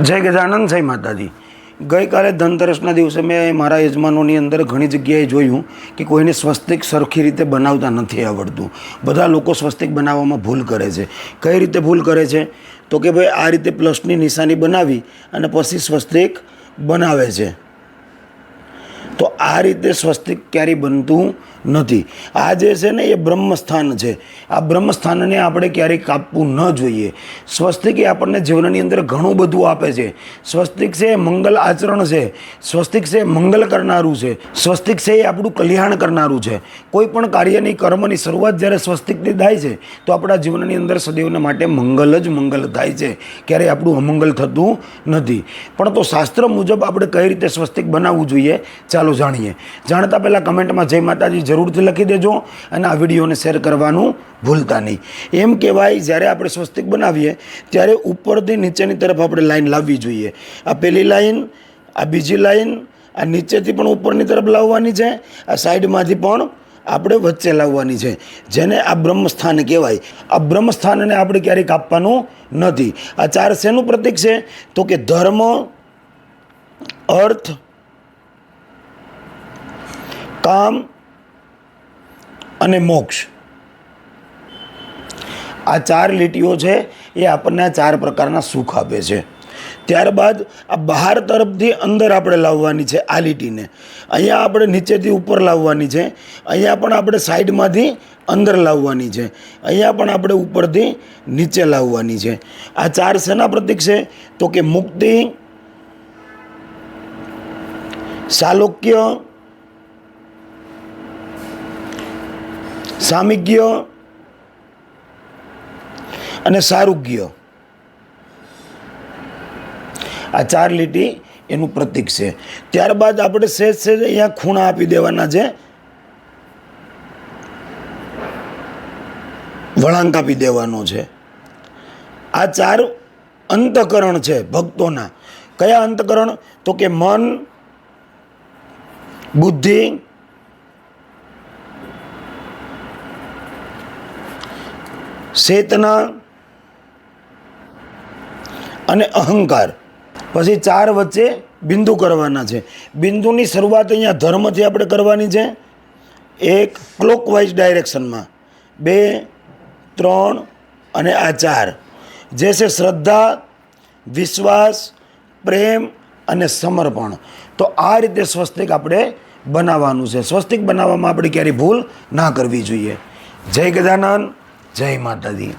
જય ગજાનંદ જય માતાજી. ગઈકાલે ધનતેરસના દિવસે મેં મારા યજમાનોની અંદર ઘણી જગ્યાએ જોયું કે કોઈને સ્વસ્તિક સરખી રીતે બનાવતા નથી આવડતું. બધા લોકો સ્વસ્તિક બનાવવામાં ભૂલ કરે છે. કઈ રીતે ભૂલ કરે છે? તો કે ભાઈ આ રીતે પ્લસની નિશાની બનાવી અને પછી સ્વસ્તિક બનાવે છે. તો આ રીતે સ્વસ્તિક ક્યારેય બનતું નથી. આ જે છે ને, એ બ્રહ્મસ્થાન છે. આ બ્રહ્મસ્થાનને આપણે ક્યારેય કાપવું ન જોઈએ. સ્વસ્તિક એ આપણને જીવનની અંદર ઘણું બધું આપે છે. સ્વસ્તિક છે એ મંગલ આચરણ છે. સ્વસ્તિક છે મંગલ કરનારું છે. સ્વસ્તિક છે એ આપણું કલ્યાણ કરનારું છે. કોઈ પણ કાર્યની કર્મની શરૂઆત જ્યારે સ્વસ્તિકથી થાય છે, તો આપણા જીવનની અંદર સદૈવને માટે મંગલ જ મંગલ થાય છે. ક્યારેય આપણું અમંગલ થતું નથી. પણ તો શાસ્ત્ર મુજબ આપણે કઈ રીતે સ્વસ્તિક બનાવવું જોઈએ? ચાલો જાણીએ. જાણતા પહેલાં કમેન્ટમાં જય માતાજી જરૂરથી લખી દેજો અને આ વિડીયોને શેર કરવાનું ભૂલતા નહીં. એમ કહેવાય, જ્યારે આપણે સ્વસ્તિક બનાવીએ, ત્યારે ઉપરથી નીચેની તરફ આપણે લાઈન લાવવી જોઈએ. આ પહેલી લાઈન, આ બીજી લાઈન, આ નીચેથી પણ ઉપરની તરફ લાવવાની છે, આ સાઈડમાંથી પણ આપણે વચ્ચે લાવવાની છે. જેને આ બ્રહ્મસ્થાન કહેવાય. આ બ્રહ્મસ્થાનને આપણે ક્યારેય કાપવાનું નથી. આ ચાર શેનું પ્રતીક છે? તો કે ધર્મ, અર્થ, કામ અને મોક્ષ. આ ચાર લીટીઓ છે, એ આપણને આ ચાર પ્રકારના સુખ આપે છે. ત્યારબાદ આ બહાર તરફથી અંદર આપણે લાવવાની છે આ લીટીને. અહીંયા આપણે નીચેથી ઉપર લાવવાની છે, અહીંયા પણ આપણે સાઈડમાંથી અંદર લાવવાની છે, અહીંયા પણ આપણે ઉપરથી નીચે લાવવાની છે. આ ચાર શેના પ્રતિક છે? તો કે મુક્તિ, સાલોક્ય સામિજ્ય અને સારુગ્ય આ ચાર લીટી એનું પ્રતીક છે. ત્યારબાદ આપણે સહેજ સહેજ અહીંયા ખૂણા આપી દેવાના છે. વળાંક આપી દેવાનો છે. આ ચાર અંતકરણ છે ભક્તોના. કયા અંતકરણ? તો કે મન, બુદ્ધિ ચેતના અને અહંકાર. પછી ચાર વચ્ચે બિંદુ કરવાના છે. બિંદુની શરૂઆત અહીંયા ધર્મથી આપણે કરવાની છે. એક ક્લોકવાઇઝ ડાયરેક્શનમાં બે, ત્રણ અને આ ચાર. જે છે શ્રદ્ધા, વિશ્વાસ, પ્રેમ અને સમર્પણ. તો આ રીતે સ્વસ્તિક આપણે બનાવવાનું છે. સ્વસ્તિક બનાવવામાં આપણે ક્યારેય ભૂલ ના કરવી જોઈએ. જય ગજાનંદ જય માતાજી